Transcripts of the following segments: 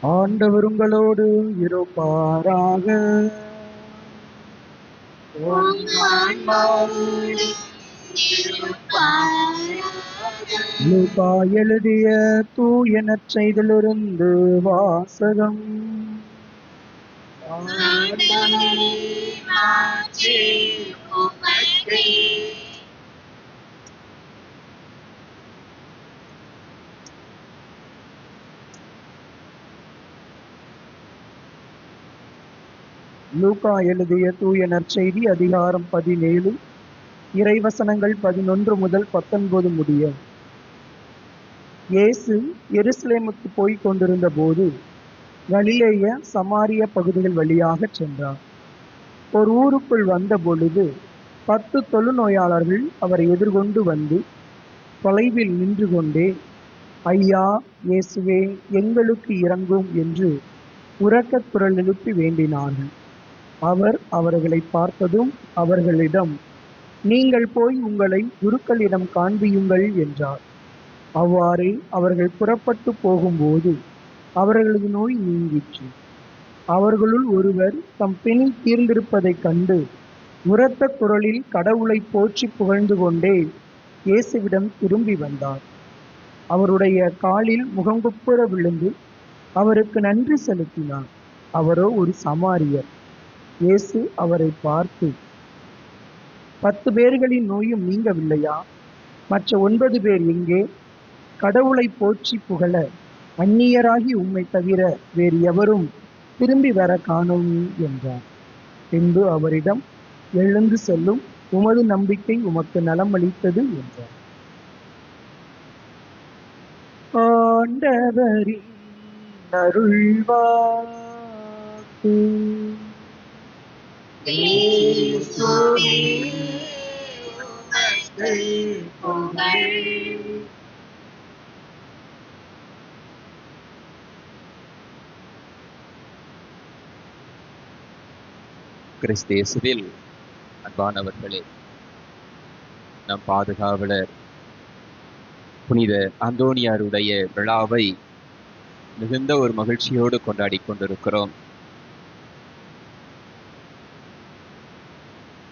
ஆண்டவர் உங்களோடு இருப்பாராக. லூகா எழுதிய தூய நற்செய்திலிருந்து வாசகம். ஆண்டவரே, லூகா எழுதிய தூய நற்செய்தி அதிகாரம் பதினேழு இறைவசனங்கள் பதினொன்று முதல் பத்தொன்பது முடிய. இயேசு எருசலேமுக்கு போய்க் கொண்டிருந்த போது கலிலேய சமாரிய பகுதிகள் வழியாக சென்றார். ஒரு ஊருக்குள் வந்த பொழுது பத்து தொழுநோயாளர்கள் அவரை எதிர்கொண்டு வந்து தொலைவில் நின்று கொண்டே ஐயா இயேசுவே எங்களுக்கு இறங்கும் என்று உரக்க குரல் எழுப்பி வேண்டினார்கள். அவர் அவர்களை பார்த்ததும் அவர்களிடம் நீங்கள் போய் உங்களை குருக்களிடம் காண்பியுங்கள் என்றார். அவ்வாறே அவர்கள் புறப்பட்டு போகும்போது அவர்களது நோய் நீங்கிற்று. அவர்களுள் ஒருவர் தம் பிணி தீர்ந்திருப்பதைக் கண்டு உரத்த குரலில் கடவுளை போற்றி புகழ்ந்து கொண்டே இயேசுவிடம் திரும்பி வந்தார். அவருடைய காலில் முகங்குப்புற விழுந்து அவருக்கு நன்றி செலுத்தினார். அவரோ ஒரு சமாரியர். இயேசு அவரை பார்த்து பத்து பேர்களின் நோயும் நீங்கவில்லையா? மற்ற ஒன்பது பேர் எங்கே? கடவுளை போற்றி புகழ அந்நியராகி உம்மை தவிர வேறு எவரும் திரும்பி வர காணோம் என்றார். பின்பு அவரிடம் எழுந்து செல்லும் உமது நம்பிக்கை உமக்கு நலம் அளித்தது என்றார். ஆண்டவரின் அருள்வாக்கு. கிறிஸ்து இயேசுவில் அன்பானவர்களே நம் பாதுகாவலர் புனித அந்தோனியாருடைய விழாவை மிகுந்த ஒரு மகிழ்ச்சியோடு கொண்டாடி கொண்டிருக்கிறோம்.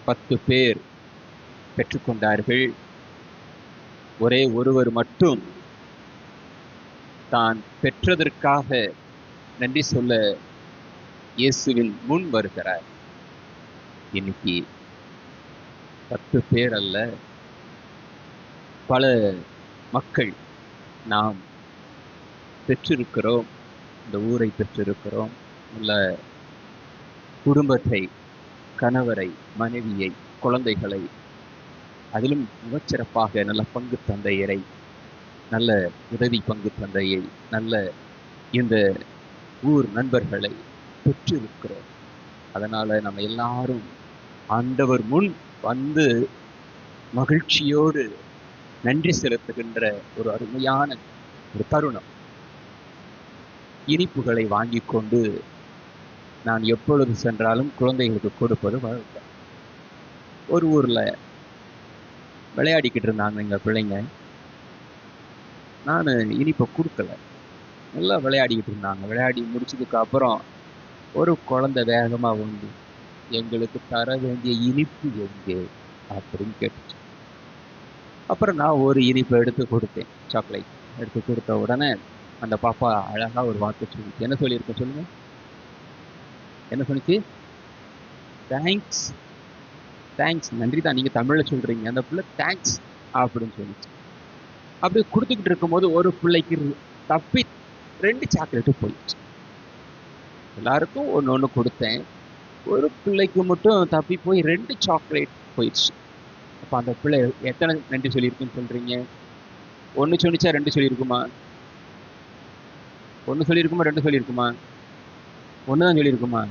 பத்து பேர் பெற்றுக்கொண்டார்கள். ஒரே ஒருவர் மட்டும் தான் பெற்றதற்காக நன்றி சொல்ல இயேசுவின் முன் வருகிறார். இன்னைக்கு பத்து பேர் அல்ல பல மக்கள் நாம் பெற்றிருக்கிறோம் இந்த ஊரை பெற்றிருக்கிறோம். நல்ல குடும்பத்தை கணவரை மனைவியை குழந்தைகளை அதிலும் மிகச்சிறப்பாக நல்ல பங்கு தந்தையரை நல்ல உதவி பங்கு தந்தையை நல்ல இந்த ஊர் நண்பர்களை பெற்றிருக்கிறோம். அதனால நம்ம எல்லாரும் ஆண்டவர் முன் வந்து மகிழ்ச்சியோடு நன்றி செலுத்துகின்ற ஒரு அருமையான ஒரு தருணம். இனிப்புகளை வாங்கி கொண்டு நான் எப்பொழுது சென்றாலும் குழந்தைகளுக்கு கொடுப்பது வழக்கம் ஒரு ஊர்ல விளையாடிக்கிட்டு இருந்தாங்க எங்க பிள்ளைங்க. நான் இனிப்பை கொடுக்கல. நல்லா விளையாடிக்கிட்டு இருந்தாங்க. விளையாடி முடிச்சதுக்கு அப்புறம் ஒரு குழந்தை வேகமா வந்து எங்களுக்கு தர வேண்டிய இனிப்பு எங்கே? அப்படின்னு கேட்டுச்சு. அப்புறம் நான் ஒரு இனிப்பை எடுத்து கொடுத்தேன். சாக்லேட் எடுத்து கொடுத்த உடனே அந்த பாப்பா அழகா ஒரு வார்த்தை சொல்லிச்சு. என்ன சொல்லியிருக்கேன் சொல்லுங்க? என்ன சொன்னிச்சு தேங்க்ஸ் தேங்க்ஸ் நன்றி தான். நீங்கள் தமிழில் சொல்கிறீங்க அந்த பிள்ளை தேங்க்ஸ் அப்படின்னு சொல்லிச்சு. அப்படி கொடுத்துக்கிட்டு இருக்கும்போது ஒரு பிள்ளைக்கு தப்பி ரெண்டு சாக்லேட்டு போயிடுச்சு. எல்லாருக்கும் ஒன்று ஒன்று கொடுத்தேன். ஒரு பிள்ளைக்கு மட்டும் தப்பி போய் ரெண்டு சாக்லேட் போயிடுச்சு. அப்போ அந்த பிள்ளை எத்தனை நன்றி சொல்லியிருக்குன்னு சொல்கிறீங்க ஒன்று சொன்னிச்சா ரெண்டு சொல்லியிருக்குமா? ஒன்று சொல்லியிருக்குமா ரெண்டு சொல்லியிருக்குமா? ஒன்று தான் சொல்லியிருக்குமா?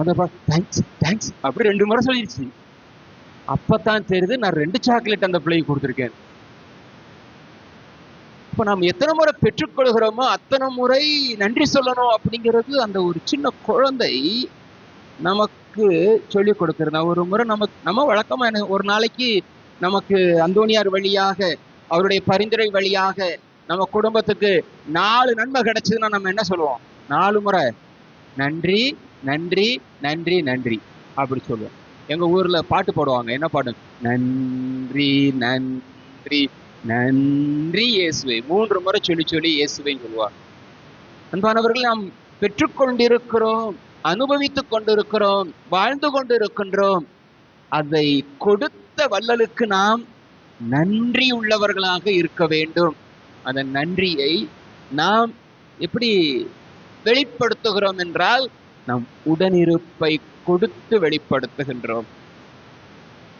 அந்த தேங்க்ஸ் தேங்க்ஸ் அப்படி ரெண்டு முறை சொல்லிடுச்சு அப்பதான் தெரியுது நான் ரெண்டு சாக்லேட் அந்த பிள்ளைக்கு கொடுத்துருக்கேன். இப்போ நாம் எத்தனை முறை பெற்றுக்கொள்கிறோமோ அத்தனை முறை நன்றி சொல்லணும் அப்படிங்கிறது அந்த ஒரு சின்ன குழந்தை நமக்கு சொல்லி கொடுக்கறது. ஒரு முறை நமக்கு நம்ம வழக்கமாக என்ன ஒரு நாளைக்கு நமக்கு அந்தோனியார் வழியாக அவருடைய பரிந்துரை வழியாக நம்ம குடும்பத்துக்கு நாலு நன்மை கிடைச்சதுன்னா நம்ம என்ன சொல்லுவோம்? நாலு முறை நன்றி நன்றி நன்றி நன்றி அப்படி சொல்லுவோம். எங்க ஊர்ல பாட்டு பாடுவாங்க. என்ன பாடும் நன்றி நன்றி நன்றி இயேசுவை. மூன்று முறை சொல்லி சொல்லி இயேசுவைன்னு சொல்லுவாங்க. அன்பானவர்கள் நாம் பெற்றுக்கொண்டிருக்கிறோம் அனுபவித்துக் கொண்டிருக்கிறோம் வாழ்ந்து கொண்டிருக்கின்றோம். அதை கொடுத்த வள்ளலுக்கு நாம் நன்றி உள்ளவர்களாக இருக்க வேண்டும். அந்த நன்றியை நாம் எப்படி வெளிப்படுத்துகிறோம் என்றால் நம் உடனிருப்பை கொடுத்து வெளிப்படுத்துகின்றோம்.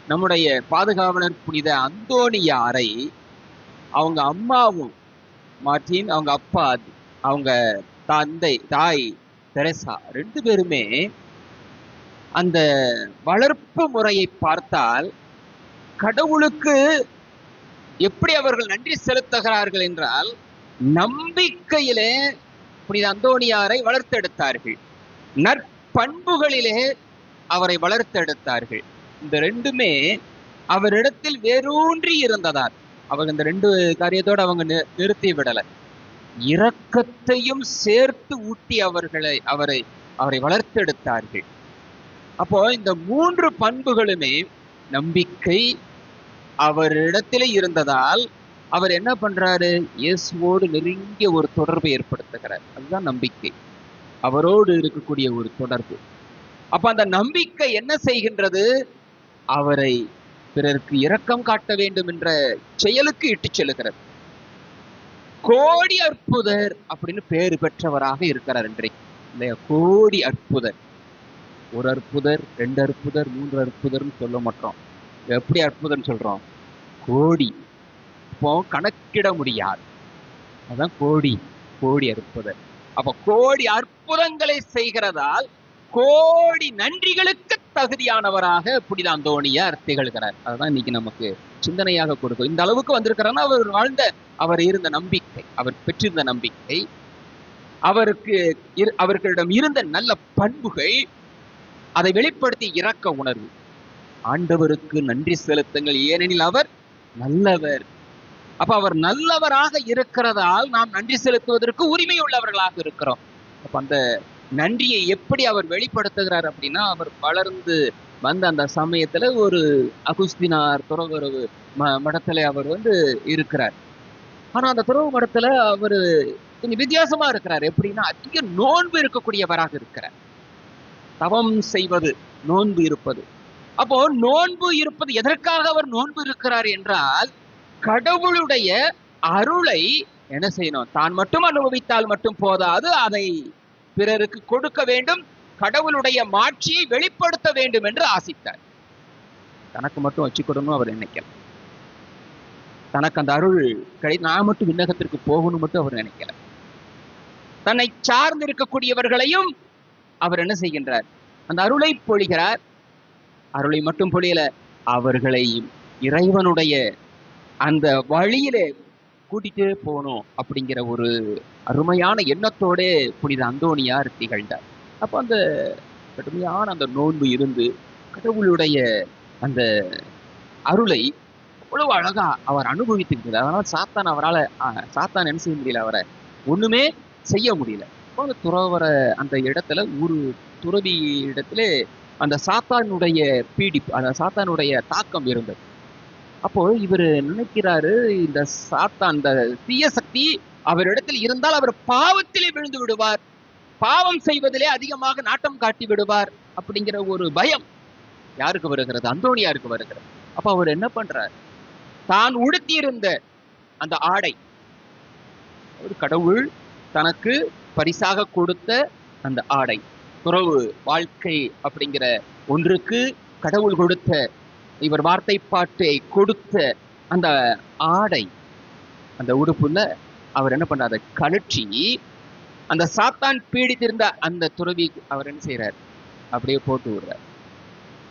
நம்முடைய பாதுகாவலர் புனித அந்தோணியாரை அவங்க அம்மாவும் மார்டின் அவங்க அப்பா அவங்க தந்தை தாய் தெரசா ரெண்டு பேருமே அந்த வளர்ப்பு முறையை பார்த்தால் கடவுளுக்கு எப்படி அவர்கள் நன்றி செலுத்துகிறார்கள் என்றால் நம்பிக்கையிலே புனித அந்தோணியாரை வளர்த்தெடுத்தார்கள். நற்பண்புகளிலே அவரை வளர்த்தெடுத்தார்கள். இந்த ரெண்டுமே அவரிடத்தில் வேரூன்றி இருந்ததால் அவங்க இந்த ரெண்டு காரியத்தோடு அவங்க நிறுத்தி விடலை. இரக்கத்தையும் சேர்த்து ஊட்டி அவர்களை அவரை அவரை வளர்த்தெடுத்தார்கள். அப்போ இந்த மூன்று பண்புகளுமே நம்பிக்கை அவரிடத்திலே இருந்ததால் அவர் என்ன பண்றாரு? இயேசுவோடு நெருங்கிய ஒரு தொடர்பை ஏற்படுத்துகிறார். அதுதான் நம்பிக்கை. அவரோடு இருக்கக்கூடிய ஒரு தொடர்பு. அப்ப அந்த நம்பிக்கை என்ன செய்கின்றது? அவரை பிறருக்கு இரக்கம் காட்ட வேண்டும் என்ற செயலுக்கு இட்டு செல்லுகிறது. கோடி அற்புதர் அப்படின்னு பேறு பெற்றவராக இருக்கிறார் இன்றைக்கு. இல்லையா? கோடி அற்புதர். ஒரு அற்புதர் ரெண்டு அற்புதர் மூன்று அற்புதர்னு சொல்ல மாட்டோம். எப்படி அற்புதம் சொல்றோம்? கோடி. இப்போ கணக்கிட முடியாது. அதான் கோடி. கோடி அற்புதர். அப்ப கோடி அற்புதங்களை செய்கிறதால் கோடி நன்றிகளுக்கு தகுதியானவராக புனித அந்தோணியார் திகழ்கிறார். அதுதான் இன்னைக்கு நமக்கு சிந்தனையாக கொடுக்கும். இந்த அளவுக்கு வந்திருக்கிறார்னா அவர் வாழ்ந்த அவர் இருந்த நம்பிக்கை அவர் பெற்றிருந்த நம்பிக்கை அவருக்கு இரு- அவர்களிடம் இருந்த நல்ல பண்புகள் அதை வெளிப்படுத்தி இரக்க உணர்வு. ஆண்டவருக்கு நன்றி செலுத்துங்கள். ஏனெனில் அவர் நல்லவர். அப்ப அவர் நல்லவராக இருக்கிறதால் நாம் நன்றி செலுத்துவதற்கு உரிமை உள்ளவர்களாக இருக்கிறோம். அப்ப அந்த நன்றியை எப்படி அவர் வெளிப்படுத்துகிறார் அப்படின்னா அவர் வளர்ந்து வந்த அந்த சமயத்துல ஒரு அகுஸ்தினார் துறவரவு ம மடத்துல அவர் வந்து இருக்கிறார். ஆனா அந்த துறவு மடத்துல அவரு கொஞ்சம் வித்தியாசமா இருக்கிறார். எப்படின்னா அதிக நோன்பு இருக்கக்கூடியவராக இருக்கிறார். தவம் செய்வது நோன்பு இருப்பது. அப்போ நோன்பு இருப்பது எதற்காக அவர் நோன்பு இருக்கிறார் என்றால் கடவுளுடைய அருளை என்ன செய்யணும்? தான் மட்டும் அனுபவித்தால் மட்டும் போதாது. அதை பிறருக்கு கொடுக்க வேண்டும். கடவுளுடைய மாட்சியை வெளிப்படுத்த வேண்டும் என்று ஆசித்தார். தனக்கு மட்டும் வச்சுக்கணும்னு அவர் நினைக்கல. தனக்கு அந்த அருள் கிடை நான் மட்டும் விண்ணகத்திற்கு போகணும் மட்டும் அவர் நினைக்கல. தன்னை சார்ந்து இருக்கக்கூடியவர்களையும் அவர் என்ன செய்கின்றார்? அந்த அருளை பொழிகிறார். அருளை மட்டும் பொழியல அவர்களையும் இறைவனுடைய அந்த வழியிலே கூட்டிட்டு போகணும் அப்படிங்கிற ஒரு அருமையான எண்ணத்தோட புனித அந்தோணியார் திகழ்ந்தார். அப்போ அந்த கடுமையான அந்த நோன்பு இருந்து கடவுளுடைய அந்த அருளை அவ்வளவு அழகா அவர் அனுபவித்திருக்கிறார். அதனால சாத்தான் அவரால் சாத்தான் என்ன செய்ய முடியல அவரை ஒண்ணுமே செய்ய முடியல. அப்போ அந்த துறவர அந்த இடத்துல ஒரு துறவி இடத்துல அந்த சாத்தானுடைய பீடிப்பு அந்த சாத்தானுடைய தாக்கம் இருந்தது. அப்போ இவர் நினைக்கிறாரு இந்த சாத்தான் அந்த தீய சக்தி அவரிடத்தில் இருந்தால் அவர் பாவத்திலே விழுந்து விடுவார். பாவம் செய்வதிலே அதிகமாக நாட்டம் காட்டி விடுவார் அப்படிங்கிற ஒரு பயம் யாருக்கு வருகிறது? அந்தோணியாருக்கு வருகிறது. அப்ப அவர் என்ன பண்றார்? தான் உடுத்தியிருந்த அந்த ஆடை ஒரு கடவுள் தனக்கு பரிசாக கொடுத்த அந்த ஆடை துறவு வாழ்க்கை அப்படிங்கிற ஒன்றுக்கு கடவுள் கொடுத்த இவர் வார்த்தை பாட்டை கொடுத்த அந்த ஆடை அந்த உடுப்புல அவர் என்ன பண்ணார்? அதை கழற்றி அந்த சாத்தான் பீடித்திருந்த அந்த துறவி அவர் என்ன செய்யறார் அப்படியே போட்டு விடுறார்.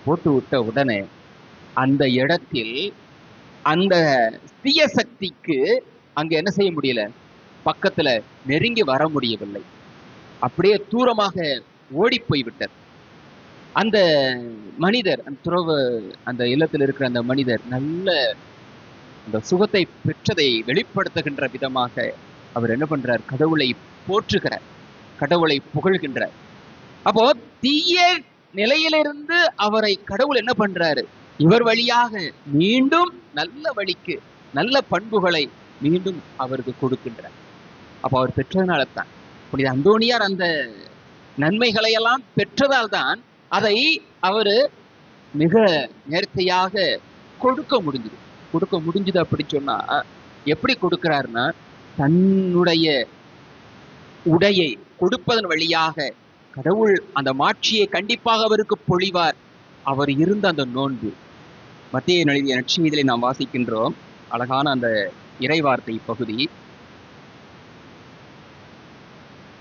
போட்டு விட்ட உடனே அந்த இடத்தில் அந்த தீய சக்திக்கு அங்க என்ன செய்ய முடியல? பக்கத்துல நெருங்கி வர முடியவில்லை. அப்படியே தூரமாக ஓடி போய்விட்டது. விட்டார் அந்த மனிதர் அந்த துறவு அந்த இல்லத்தில் இருக்கிற அந்த மனிதர் நல்ல அந்த சுகத்தை பெற்றதை வெளிப்படுத்துகின்ற விதமாக அவர் என்ன பண்றார்? கடவுளை போற்றுகிறார். கடவுளை புகழ்கின்றார். அப்போ தீய நிலையிலிருந்து அவரை கடவுள் என்ன பண்றாரு? இவர் வழியாக மீண்டும் நல்ல வழிக்கு நல்ல பண்புகளை மீண்டும் அவருக்கு கொடுக்கின்றார். அப்போ அவர் பெற்றதுனால தான் புனித அந்தோணியார் அந்த நன்மைகளையெல்லாம் பெற்றதால் தான் அதை அவர் மிக நேர்த்தியாக கொடுக்க முடிஞ்சுது. கொடுக்க முடிஞ்சுது அப்படி சொன்னா எப்படி கொடுக்கிறாருன்னா தன்னுடைய உடையை கொடுப்பதன் வழியாக கடவுள் அந்த மாட்சியை கண்டிப்பாக அவருக்கு பொழிவார். அவர் இருந்த அந்த நோன்பு. மத்திய எழுதிய நட்சத்திரத்திலே நாம் வாசிக்கின்றோம். அழகான அந்த இறைவார்த்தை பகுதி.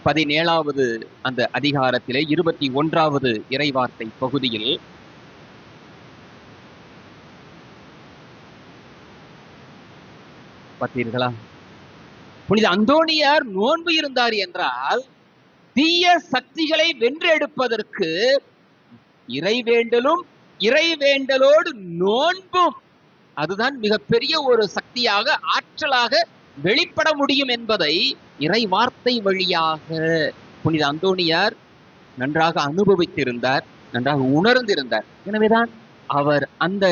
பதினேழாவது அந்த அதிகாரத்திலே இருபத்தி ஒன்றாவது இறைவார்த்தை பகுதியில் பார்த்தீர்களா? புனித அந்தோணியார் நோன்பு இருந்தார் என்றால் தீய சக்திகளை வென்றெடுப்பதற்கு இறைவேண்டலும் இறைவேண்டலோடு நோன்பும். அதுதான் மிகப்பெரிய ஒரு சக்தியாக ஆற்றலாக வெளிப்பட முடியும் என்பதை இறை வார்த்தை வழியாக புனித அந்தோணியார் நன்றாக அனுபவித்திருந்தார் நன்றாக உணர்ந்திருந்தார். எனவேதான் அவர் அந்த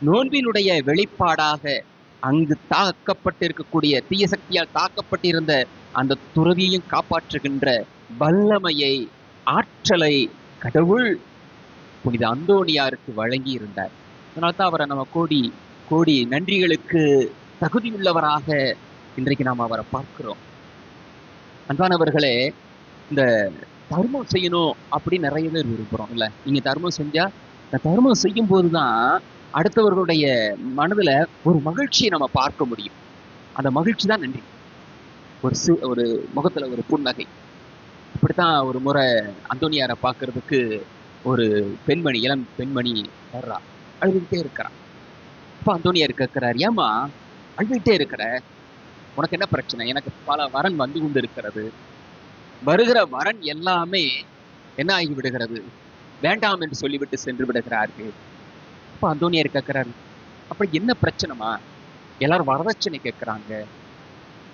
நோன்பினுடைய வெளிப்பாடாக அங்கு தாக்கப்பட்டிருக்கக்கூடிய தீய சக்தியால் தாக்கப்பட்டிருந்த அந்த துறவியையும் காப்பாற்றுகின்ற வல்லமையை ஆற்றலை கடவுள் புனித அந்தோணியாருக்கு வழங்கி இருந்தார் அதனால்தான் அவரை நம்ம கோடி கோடி நன்றிகளுக்கு தகுதியுள்ளவராக இன்றைக்கு நாம் அவரை பார்க்கிறோம். அன்பானவர்களே இந்த தர்மம் செய்யணும் அப்படின்னு நிறைய பேர் விரும்புகிறோம் இல்லை? நீங்கள் தர்மம் செஞ்சா இந்த தர்மம் செய்யும் போது தான் அடுத்தவர்களுடைய மனதுல ஒரு மகிழ்ச்சியை நம்ம பார்க்க முடியும். அந்த மகிழ்ச்சி தான் நன்றி. ஒரு சி ஒரு முகத்துல ஒரு புன்னகை. இப்படித்தான் ஒரு முறை அந்தோனியாரை பார்க்கறதுக்கு ஒரு பெண்மணி இளம் பெண்மணி வர்றா. அழுதுகிட்டே இருக்கிறா. இப்போ அந்தோனியார் கேட்கிறார் ஏமா அழுதுகிட்டே இருக்கிற? உனக்கு என்ன பிரச்சனை? எனக்கு பல வரன் வந்து கொண்டு இருக்கிறது வருகிற வரன் எல்லாமே என்ன ஆகி விடுகிறது? வேண்டாம் என்று சொல்லிவிட்டு சென்று விடுகிறார்கள். அப்ப அந்தோனியார் கேட்கிறாரு அப்படி என்ன பிரச்சனைமா எல்லாரும் வரதட்சணை கேட்கிறாங்க.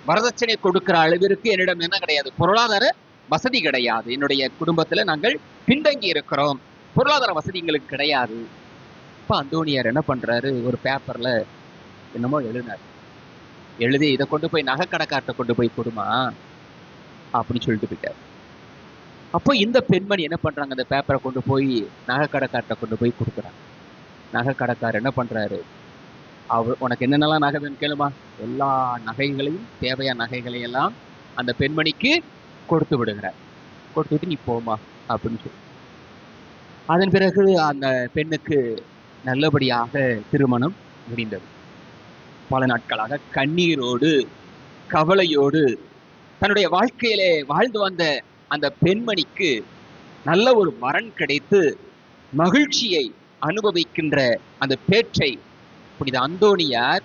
வரதட்சணை கொடுக்கிற அளவிற்கு என்னிடம் என்ன கிடையாது? பொருளாதார வசதி கிடையாது. என்னுடைய குடும்பத்துல நாங்கள் பின்தங்கி இருக்கிறோம். பொருளாதார வசதி எங்களுக்கு கிடையாது. இப்போ அந்தோனியார் என்ன பண்றாரு? ஒரு பேப்பர்ல என்னமோ எழுதினார். எழுதி இதை கொண்டு போய் நகைக்கடைக்கார்ட்ட கொண்டு போய் கொடுமா அப்படின்னு சொல்லிட்டு போயிட்டார். அப்போ இந்த பெண்மணி என்ன பண்றாங்க? அந்த பேப்பரை கொண்டு போய் நகைக்கடைக்கார்ட்ட கொண்டு போய் கொடுக்குறாங்க. நகைக்கடைக்காரர் என்ன பண்றாரு? அவர் உனக்கு என்னென்னலாம் நகை வேணும் கேளுமா? எல்லா நகைகளையும் தேவையான நகைகளையெல்லாம் அந்த பெண்மணிக்கு கொடுத்து விடுகிறார். கொடுத்துட்டு நீ போமா அப்படின்னு சொல்லி. அதன் பிறகு அந்த பெண்ணுக்கு நல்லபடியாக திருமணம் முடிந்தது. பல நாட்களாக கண்ணீரோடு கவலையோடு தன்னுடைய வாழ்க்கையிலே வாழ்ந்து வந்த அந்த பெண்மணிக்கு நல்ல ஒரு வரன் கிடைத்து மகிழ்ச்சியை அனுபவிக்கின்ற அந்த பேற்றை புனித அந்தோணியார்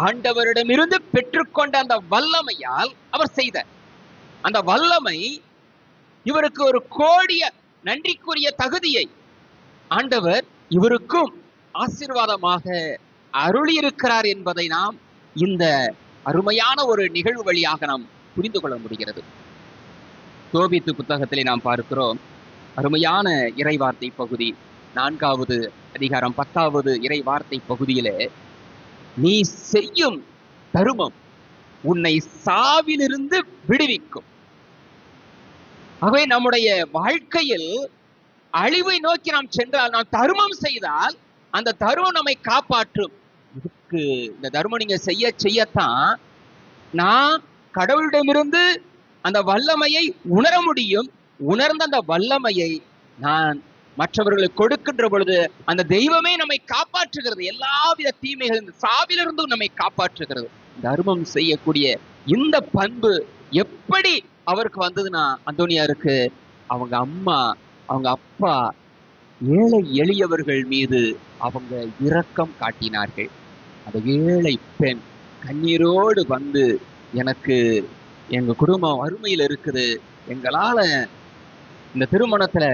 ஆண்டவரிடமிருந்து பெற்றுக்கொண்ட அந்த வல்லமையால் அவர் செய்த அந்த வல்லமை இவருக்கு ஒரு கோடிய நன்றிக்குரிய தகுதியை ஆண்டவர் இவருக்கும் ஆசீர்வாதமாக அருளி இருக்கிறார் என்பதை நாம் இந்த அருமையான ஒரு நிகழ்வு வழியாக நாம் புரிந்து கொள்ள முடிகிறது. தோபித்து புத்தகத்திலே நாம் பார்க்கிறோம். அருமையான இறைவார்த்தை பகுதி நான்காவது அதிகாரம் பத்தாவது இறை வார்த்தை பகுதியிலே நீ செய்யும் தருமம் உன்னை சாவிலிருந்து விடுவிக்கும். ஆகவே நம்முடைய வாழ்க்கையில் அழிவை நோக்கி நாம் சென்றால் நாம் தருமம் செய்தால் அந்த தர்மம் நம்மை காப்பாற்றும். இதுக்கு இந்த தர்மம் நீங்க செய்ய செய்யத்தான் நான் கடவுளிடமிருந்து அந்த வல்லமையை உணர முடியும். உணர்ந்த அந்த வல்லமையை நான் மற்றவர்களுக்கு கொடுக்கின்ற பொழுது அந்த தெய்வமே நம்மை காப்பாற்றுகிறது. எல்லாவித தீமைகள் இந்த சாவிலிருந்தும் நம்மை காப்பாற்றுகிறது. தர்மம் செய்யக்கூடிய இந்த பண்பு எப்படி அவருக்கு வந்ததுன்னா அந்தோனியாருக்கு அவங்க அம்மா அவங்க அப்பா ஏழை எளியவர்கள் மீது அவங்க இரக்கம் காட்டினார்கள். அந்த ஏழை பெண் கண்ணீரோடு வந்து எனக்கு எங்க குடும்பம் வறுமையில் இருக்குது. எங்களால இந்த திருமணத்துல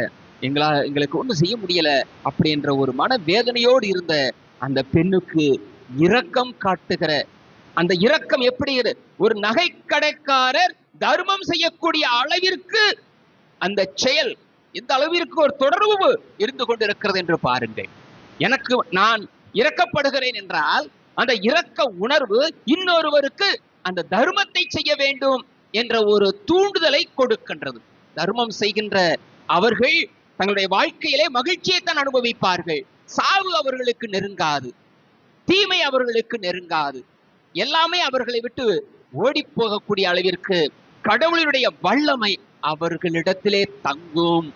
எங்களா எங்களுக்கு ஒன்றும் செய்ய முடியல அப்படின்ற ஒரு மன வேதனையோடு இருந்த அந்த பெண்ணுக்கு இரக்கம் காட்டுகிற அந்த இரக்கம் எப்படி ஒரு நகை கடைக்காரர் தர்மம் செய்யக்கூடிய அளவிற்கு அந்த செயல் எந்த அளவிற்கு ஒரு தொடர்பு இருந்து கொண்டிருக்கிறது என்று பாருங்கள். எனக்கு நான் இறக்கப்படுகிறேன் என்றால் அந்த இரக்க உணர்வு இன்னொருவருக்கு அந்த தர்மத்தை செய்ய வேண்டும் என்ற ஒரு தூண்டுதலை கொடுக்கின்றது. தர்மம் செய்கின்ற அவர்கள் தங்களுடைய வாழ்க்கையிலே மகிழ்ச்சியை தான் அனுபவிப்பார்கள். சாவு அவர்களுக்கு நெருங்காது. தீமை அவர்களுக்கு நெருங்காது. எல்லாமே அவர்களை விட்டு ஓடி போகக்கூடிய அளவிற்கு கடவுளுடைய வல்லமை அவர்களிடத்திலே தங்கும்.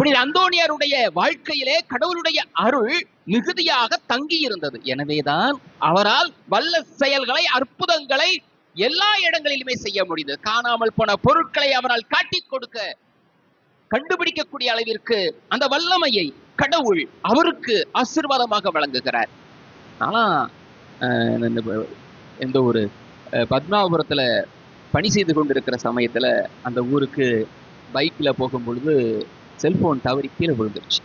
புனித அந்தோனியாருடைய வாழ்க்கையிலே கடவுளுடைய அருள் மிகுதியாக தங்கி இருந்தது எனவேதான் அவரால் வல்ல செயல்களை அற்புதங்களை எல்லா இடங்களிலுமே செய்ய முடிந்தது. காணாமல் போன பொருட்களை அவரால் காட்டிக் கொடுக்க கண்டுபிடிக்கக்கூடிய அளவிற்கு அந்த வல்லமையை கடவுள் அவருக்கு ஆசீர்வாதமாக வழங்குகிறார். ஆனா எந்த ஒரு பத்மாபுரத்துல பணி செய்து கொண்டிருக்கிற சமயத்துல அந்த ஊருக்கு பைக்ல போகும் பொழுது செல்போன் தவறி கீழே விழுந்துருச்சு.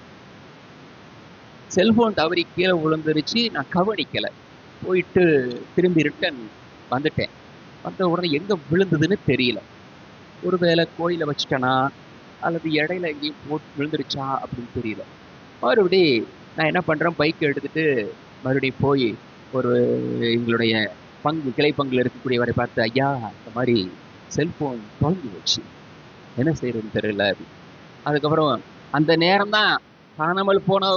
செல்போன் தவறி கீழே விழுந்துருச்சு. நான் கவனிக்கல. போயிட்டு திரும்பி ரிட்டன் வந்துட்டேன். வந்த உடனே எங்க விழுந்ததுன்னு தெரியல. ஒருவேளை கோயில வச்சுட்டேனா? அல்லது இடையில எங்கேயும் போட்டு விழுந்துருச்சா? அப்படின்னு தெரியல. மறுபடி நான் என்ன பண்றேன்? பைக் எடுத்துட்டு மறுபடியும் போய் ஒரு எங்களுடைய பங்கு கிளை பங்குல இருக்கக்கூடியவரை பார்த்து ஐயா இந்த மாதிரி செல்போன் தொலைஞ்சு வச்சு என்ன செய்யறதுன்னு தெரியல அதுக்கப்புறம் அந்த நேரம் தான் காணாமல் போன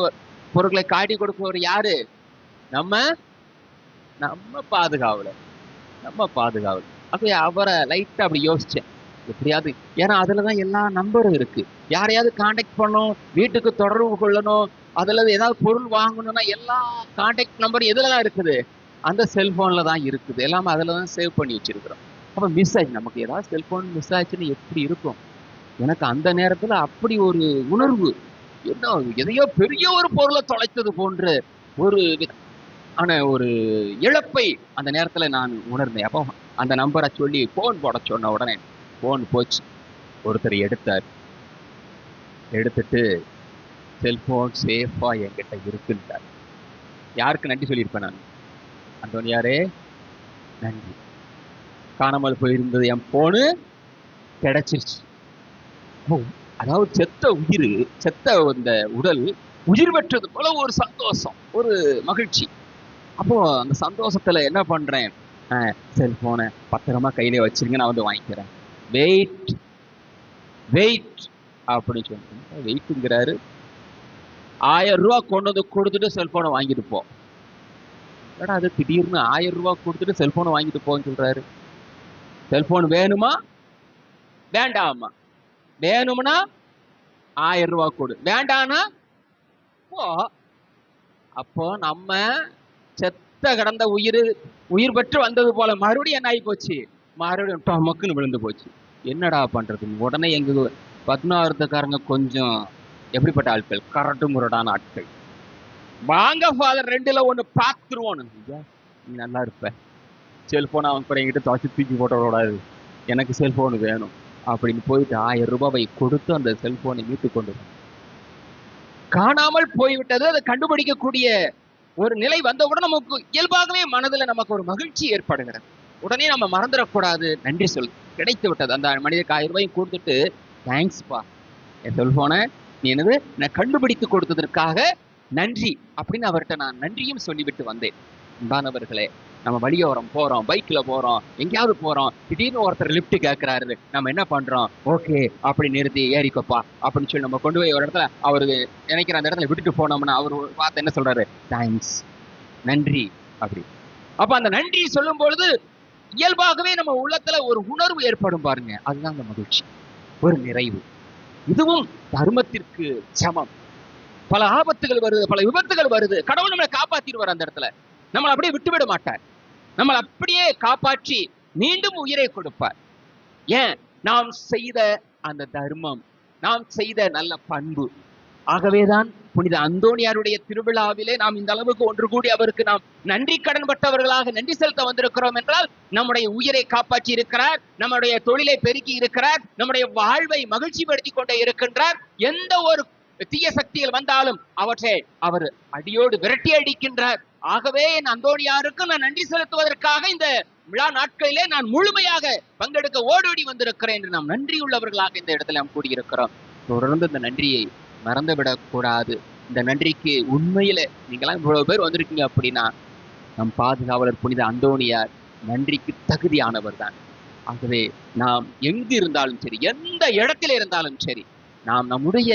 பொருட்களை காட்டி கொடுப்பவர் யாரு? நம்ம நம்ம பாதுகாவல நம்ம பாதுகாவல அப்ப அவரை லைட்டா அப்படி யோசிச்சேன். எப்படியாவது ஏன்னா அதுலதான் எல்லா நம்பரும் இருக்கு. யாரையாவது காண்டாக்ட் பண்ணணும் வீட்டுக்கு தொடர்பு கொள்ளணும் அதுல ஏதாவது பொருள் வாங்கணும்னா எல்லா காண்டாக்ட் நம்பர் எதுலதான் இருக்குது? அந்த செல்போன்ல தான் இருக்குது. எல்லாமே அதுல தான் சேவ் பண்ணி வச்சிருக்கிறோம். அப்போ மிஸ் ஆச்சு நமக்கு ஏதாவது செல்போன் மிஸ் ஆச்சுன்னு எப்படி இருக்கும்? எனக்கு அந்த நேரத்துல அப்படி ஒரு உணர்வு. என்ன எதையோ பெரிய ஒரு பொருளை தொலைத்தது போன்ற ஒரு ஆன ஒரு இழப்பை அந்த நேரத்துல நான் உணர்ந்தேன். அப்போ அந்த நம்பரை சொல்லி ஃபோன் போட சொன்ன உடனே ஃபோன் போச்சு. ஒருத்தர் எடுத்தார். எடுத்துட்டு செல்போன் சேஃபா என்கிட்ட இருக்குன்றார். யாருக்கு நன்றி சொல்லியிருப்பேன் நான்? அந்தோனியாரே நன்றி. காணாமல் போயிருந்தது என் போனு கிடைச்சிருச்சு. அதாவது செத்த உயிர் செத்த அந்த உடல் உயிர் பெற்றது போல ஒரு சந்தோஷம் ஒரு மகிழ்ச்சி. அப்போ அந்த சந்தோஷத்துல என்ன பண்றேன்? செல்போனை பத்திரமா கையில வச்சிருங்க நான் வந்து வாங்கிக்கிறேன். வெயிட் வெயிட் அப்படின்னு சொல்லிட்டு வெயிட்டுங்கிறாரு ஆயிரம் ரூபா கொண்டு வந்து கொடுத்துட்டு செல்போனை வாங்கிட்டு போ. ஏடா அது திடீர்னு ஆயிரம் ரூபா கொடுத்துட்டு செல்போனை வாங்கிட்டு போன்னு சொல்றாரு. செல்போன் வேணுமா? வேண்டாமா? வேணும்னா ஆயிரம் ரூபா கொடு. வேண்டானா போ. அப்போ நம்ம செத்த கடந்த உயிர் உயிர் பெற்று வந்தது போல மறுபடியும் என்ன ஆகி போச்சு? மறுபடியும் டொமக்குன்னு விழுந்து போச்சு. என்னடா பண்றது? உடனே எங்க பத்மாவரத்துக்காரங்க கொஞ்சம் எப்படிப்பட்ட ஆட்கள்? கரட்டு முரடான ஆட்கள். வாங்க ஃபாதர் ரெண்டுல ஒண்ணு பார்த்துருவோன்னு நீ நல்லா இருப்ப. செல்போன் அவன் கூட என்கிட்ட துவச்சி தூக்கி போட்ட கூடாது எனக்கு செல்போன் வேணும். அப்படின்னு போயிட்டு ஆயிரம் ரூபாவை கொடுத்து அந்த செல்போனை மீட்டு கொண்டு காணாமல் போய்விட்டது. அதை கண்டுபிடிக்கக்கூடிய ஒரு நிலை வந்தவுடன் நமக்கு இயல்பாகவே மனதுல நமக்கு ஒரு மகிழ்ச்சி ஏற்படுகிறது. உடனே நம்ம மறந்துடக்கூடாது. நன்றி சொல். கிடைத்து விட்டது. அந்த மனிதருக்கு ஆயிரம் ரூபாயும் கொடுத்துட்டு தேங்க்ஸ்ப்பா என் செல்போனை நீ என்னது? நான் கண்டுபிடித்து கொடுத்ததற்காக நன்றி அப்படின்னு அவர்கிட்ட நான் நன்றியும் சொல்லிவிட்டு வந்தேன். அன்பானவர்களே நம்ம வழியோரம் போறோம் பைக்ல போறோம் எங்கேயாவது போறோம் திடீர்னு ஒருத்தர் லிப்ட் கேட்கிறாரு நம்ம என்ன பண்றோம்? ஓகே அப்படி நிறுத்தி ஏறிக்கோப்பா அப்படின்னு சொல்லி நம்ம கொண்டு போய் ஒரு இடத்துல அவரு நினைக்கிற அந்த இடத்துல விட்டுட்டு போனோம்னா அவர் பார்த்து என்ன சொல்றாரு? தேங்க்ஸ் நன்றி அப்படி. அப்ப அந்த நன்றி சொல்லும் பொழுது இயல்பாகவே நம்ம உள்ளத்துல ஒரு உணர்வு ஏற்படும் பாருங்க அதுதான் அந்த மகிழ்ச்சி ஒரு நிறைவு. இதுவும் தர்மத்திற்கு சமம். பல ஆபத்துகள் வருது பல விபத்துகள் வருது கடவுள் நம்மளை காப்பாத்திடுவார் அந்த இடத்துல. நம்மளை அப்படியே விட்டுவிட மாட்டார். நம்மளை அப்படியே காப்பாற்றி மீண்டும் உயிரை கொடுப்பார். ஏன்? நாம் செய்த அந்த தர்மம் நாம் செய்த நல்ல பண்பு. ஆகவேதான் புனித அந்தோணியாருடைய திருவிழாவிலே நாம் இந்த அளவுக்கு ஒன்று கூடி அவருக்கு நாம் நன்றி கடன் பட்டவர்களாக நன்றி செலுத்த வந்திருக்கிறோம் என்றால் நம்முடைய உயிரை காப்பாற்றி இருக்கிறார் நம்முடைய தொழிலை பெருக்கி இருக்கிறார் நம்முடைய வாழ்வை மகிழ்ச்சிப்படுத்தி கொண்டே இருக்கின்றார். எந்த ஒரு தீய சக்திகள் வந்தாலும் அவற்றை அவர் அடியோடு விரட்டி அடிக்கின்றார். ஆகவே என் அந்தோணியாருக்கு நான் நன்றி செலுத்துவதற்காக இந்த விழா நாட்களிலே நான் முழுமையாக பங்கெடுக்க ஓடோடி வந்திருக்கிறேன் என்று நாம் நன்றியுள்ளவர்களாக இந்த இடத்துல நாம் கூடியிருக்கிறோம். தொடர்ந்து இந்த நன்றியை மறந்துவிடக்கூடாது இந்த நன்றிக்கு உண்மையில நீங்களாம் இவ்வளவு பேர் வந்திருக்கீங்க அப்படின்னா நம் பாதுகாவலர் புனித அந்தோணியார் நன்றிக்கு தகுதியானவர் தான் ஆகவே நாம் எங்கு இருந்தாலும் சரி எந்த இடத்துல இருந்தாலும் சரி நாம் நம்முடைய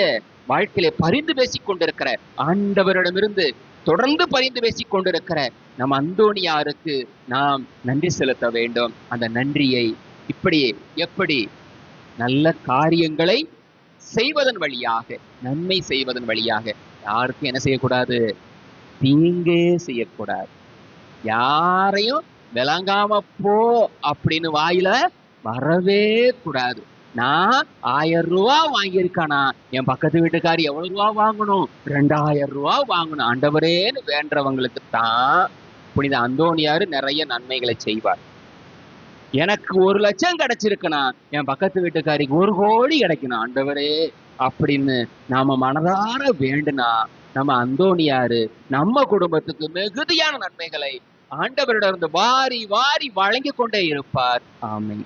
வாழ்க்கையில பரிந்து பேசிக் கொண்டிருக்கிற ஆண்டவரிடமிருந்து தொடர்ந்து பரிந்து பேசிக் கொண்டிருக்கிற நம் அந்தோணியாருக்கு நாம் நன்றி செலுத்த வேண்டும். அந்த நன்றியை இப்படி எப்படி நல்ல காரியங்களை செய்வதன் வழியாக நன்மை செய்வதன் வழியாக யாருக்கும் என்ன செய்யக்கூடாது? தீங்கே செய்யக்கூடாது. யாரையும் விளங்காம போ அப்படின்னு வாயில வரவே கூடாது. நான் ஆயிரம் ரூபா வாங்கியிருக்கானா? என் பக்கத்து வீட்டுக்காரி எவ்வளவு ரூபா வாங்கணும்? ரெண்டாயிரம் ரூபா வாங்கணும். ஆண்டவரேன்னு வேண்டவங்களுக்கு தான் புனித அந்தோணியாரு நிறைய நன்மைகளை செய்வார். எனக்கு ஒரு லட்சம் கிடைச்சிருக்குனா என் பக்கத்து வீட்டுக்காரிக்கு ஒரு கோடி கிடைக்கணும். ஆண்டவரே அப்படின்னு நாம மனதார வேண்டுனா நம்ம அந்தோணியாரு நம்ம குடும்பத்துக்கு மிகுதியான நன்மைகளை ஆண்டவரிடம் வாரி வாரி வழங்கி கொண்டே இருப்பார். ஆமை